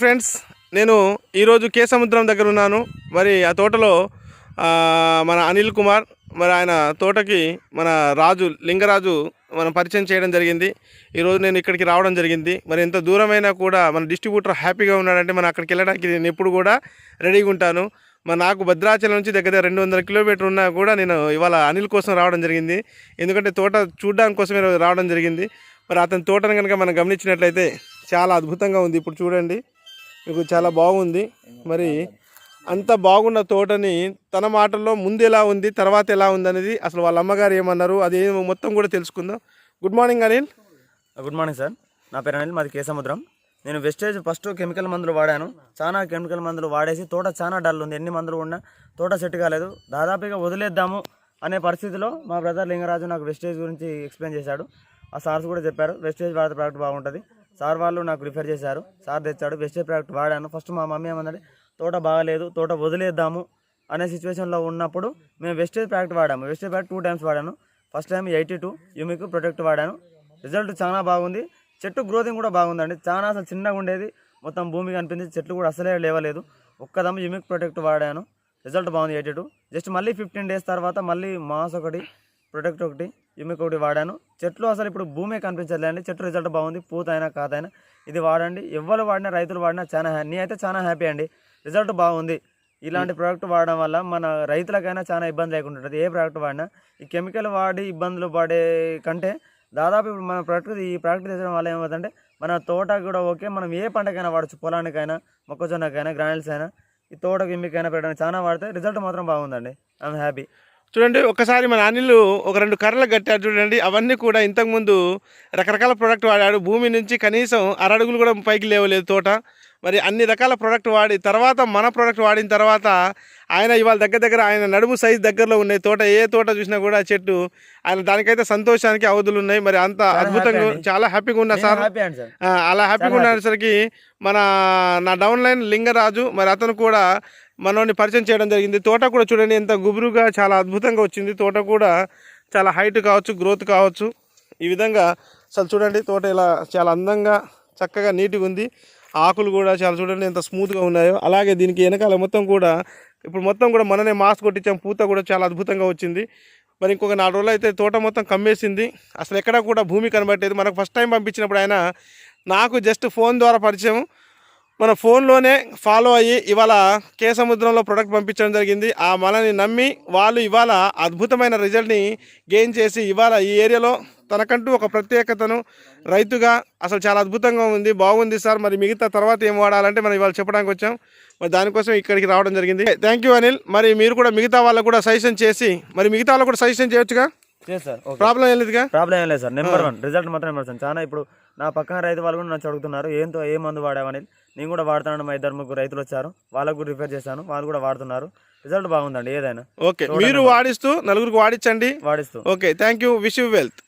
Friends నేను ఈరోజు కే సముద్రం దగ్గర ఉన్నాను. మరి ఆ తోటలో మన అనిల్ కుమార్ మరి ఆయన తోటకి మన రాజు లింగరాజు మనం పరిచయం చేయడం జరిగింది. ఈరోజు నేను ఇక్కడికి రావడం జరిగింది. మరి ఎంత దూరమైనా కూడా మన డిస్ట్రిబ్యూటర్ హ్యాపీగా ఉన్నాడంటే మనం అక్కడికి వెళ్ళడానికి నేను ఎప్పుడు కూడా రెడీగా ఉంటాను. మరి నాకు భద్రాచలం నుంచి దగ్గర దగ్గర రెండు వందల కిలోమీటర్ ఉన్నా కూడా నేను ఇవాళ అనిల్ కోసం రావడం జరిగింది. ఎందుకంటే తోట చూడడానికి కోసమే రావడం జరిగింది. మరి అతని తోటను కనుక మనం గమనించినట్లయితే చాలా అద్భుతంగా ఉంది. ఇప్పుడు చూడండి. మీకు చాలా బాగుంది. మరి అంత బాగున్న తోటని తన మాటల్లో ముందు ఎలా ఉంది తర్వాత ఎలా ఉంది అనేది అసలు వాళ్ళ అమ్మగారు ఏమన్నారు అది ఏమో మొత్తం కూడా తెలుసుకుందాం. Good morning Anil good morning sir నా పేరు అనిల్ మాది కేసముద్రం నేను వెస్టేజ్ ఫస్ట్ కెమికల్ మందులు వాడాను. చాలా కెమికల్ మందులు వాడేసి తోట చాలా డల్ ఉంది. ఎన్ని మందులు ఉన్నా తోట సెట్ కాలేదు. దాదాపుగా వదిలేద్దాము అనే పరిస్థితిలో మా బ్రదర్ లింగరాజు నాకు వెస్టేజ్ గురించి ఎక్స్ప్లెయిన్ చేశాడు. ఆ సార్స్ కూడా చెప్పారు. వెస్టేజ్ వాడితే ప్రోడక్ట్ బాగుంటుంది. సార్ వాళ్ళు నాకు రిఫర్ చేశారు. సార్ తెచ్చాడు బెస్ట్ ప్రోడక్ట్ వాడాను. ఫస్ట్ మా మమ్మీ ఏమన్నది తోట బాగాలేదు తోట వదిలేద్దాము అనే సిచ్యువేషన్లో ఉన్నప్పుడు మేము వెస్టేజ్ ప్రోడక్ట్ వాడాము. వెస్టేజ్ ప్రోడక్ట్ టూ టైమ్స్ వాడాను. First time eighty two humic protect వాడాను. రిజల్ట్ చాలా బాగుంది. చెట్టు గ్రోతింగ్ కూడా బాగుందండి. చాలా అసలు చిన్నగా ఉండేది. మొత్తం భూమి కనిపించింది చెట్లు కూడా అసలే లేవలేదు. ఒక్కదమ్మ యూమిక్ ప్రొటెక్ట్ వాడాను. రిజల్ట్ బాగుంది ఎయిటీ టూ జస్ట్ మళ్ళీ ఫిఫ్టీన్ డేస్ తర్వాత మళ్ళీ మాస్ ఒకటి ప్రొటెక్ట్ ఒకటి యూమిక్ ఒకటి వాడాను. చెట్లు అసలు ఇప్పుడు భూమే కనిపించట్లేదండి. చెట్టు రిజల్ట్ బాగుంది. పూత అయినా కాదైనా ఇది వాడండి. ఎవరు వాడినా రైతులు వాడినా చాలా హ్యాపీ అయితే చాలా హ్యాపీ అండి. రిజల్ట్ బాగుంది. ఇలాంటి ప్రోడక్ట్ వాడడం వల్ల మన రైతులకైనా చాలా ఇబ్బంది లేకుండా ఉంటుంది. ఏ ప్రోడక్ట్ వాడినా ఈ కెమికల్ వాడి ఇబ్బందులు పడే కంటే దాదాపు ఇప్పుడు మన ప్రోడక్ట్ ఈ ప్రోడక్ట్ తెచ్చడం వల్ల ఏమవుతుందంటే మన తోట కూడా ఓకే. మనం ఏ పంటకైనా వాడచ్చు. పొలానికైనా మొక్కజొన్నకైనా గ్రానైల్స్ అయినా ఈ తోట గిమ్మికైనా పెట్టడానికి చాలా వాడితే రిజల్ట్ మాత్రం బాగుందండి. ఐఎమ్ హ్యాపీ చూడండి ఒకసారి మన అనిల్ ఒక రెండు కర్రలు కట్టాడు చూడండి అవన్నీ కూడా ఇంతకుముందు రకరకాల ప్రోడక్ట్ వాడాడు. భూమి నుంచి కనీసం అరడుగులు కూడా పైకి లేవలేదు తోట. మరి అన్ని రకాల ప్రోడక్ట్ వాడి తర్వాత మన ప్రోడక్ట్ వాడిన తర్వాత ఆయన ఇవాళ దగ్గర దగ్గర ఆయన నడుము సైజ్ దగ్గరలో ఉన్నాయి. తోట ఏ తోట చూసినా కూడా చెట్టు ఆయన దానికైతే సంతోషానికి అవధులు ఉన్నాయి. మరి అంత అద్భుతంగా. చాలా హ్యాపీగా ఉన్నా సార్. అలా హ్యాపీగా ఉండేసరికి మన నా డౌన్ లైన్ లింగరాజు మరి అతను కూడా మనోని పరిచయం చేయడం జరిగింది. తోట కూడా చూడండి ఎంత గుబురుగా చాలా అద్భుతంగా వచ్చింది. తోట కూడా చాలా హైట్ కావచ్చు గ్రోత్ కావచ్చు. ఈ విధంగా అసలు చూడండి తోట ఇలా చాలా అందంగా చక్కగా నీట్గా ఉంది. ఆకులు కూడా చాలా చూడండి ఎంత స్మూత్గా ఉన్నాయో. అలాగే దీనికి వెనకాల మొత్తం కూడా ఇప్పుడు మొత్తం కూడా మననే మాస్క్ కొట్టించాం. పూత కూడా చాలా అద్భుతంగా వచ్చింది. మరి ఇంకొక నాలుగు రోజులు అయితే తోట మొత్తం కమ్మేసింది. అసలు ఎక్కడా కూడా భూమి కనబట్టేది మనకు ఫస్ట్ టైం పంపించినప్పుడు ఆయన నాకు జస్ట్ ఫోన్ ద్వారా పరిచయం. మన ఫోన్లోనే ఫాలో అయ్యి ఇవాళ కే సముద్రంలో ప్రొడక్ట్ పంపించడం జరిగింది. ఆ మనని నమ్మి వాళ్ళు ఇవాళ అద్భుతమైన రిజల్ట్ని గెయిన్ చేసి ఇవాళ ఈ ఏరియాలో తనకంటూ ఒక ప్రత్యేకతను రైతుగా అసలు చాలా అద్భుతంగా ఉంది బాగుంది సార్. మరి మిగతా తర్వాత ఏం వాడాలంటే మనం ఇవాళ చెప్పడానికి వచ్చాం. మరి దానికోసం ఇక్కడికి రావడం జరిగింది. Thank you Anil. మరి మీరు కూడా మిగతా వాళ్ళకు కూడా సజెషన్ చేసి మరి మిగతా వాళ్ళకు కూడా సజెషన్ చేయొచ్చుగా? ప్రాబ్లం ఏం లేదుగా? ప్రాబ్లం ఏం లేదు సార్. నెంబర్ వన్ రిజల్ట్ మాత్రం నెంబర్ వన్ చాలా ఇప్పుడు నా పక్కన రైతు వాళ్ళు కూడా నన్ను అడుగుతున్నారు ఏంతో ఏ మందు వాడామని నేను కూడా వాడుతున్నాను మా ఇద్దరు ముగ్గురు రైతులు వచ్చారు. వాళ్ళకు కూడా రిఫర్ చేశాను వాళ్ళు కూడా వాడుతున్నారు. రిజల్ట్ బాగుందండి ఏదైనా. ఓకే మీరు వాడిస్తూ నలుగురికి వాడించండి వాడిస్తూ. Okay thank you wish you wealth.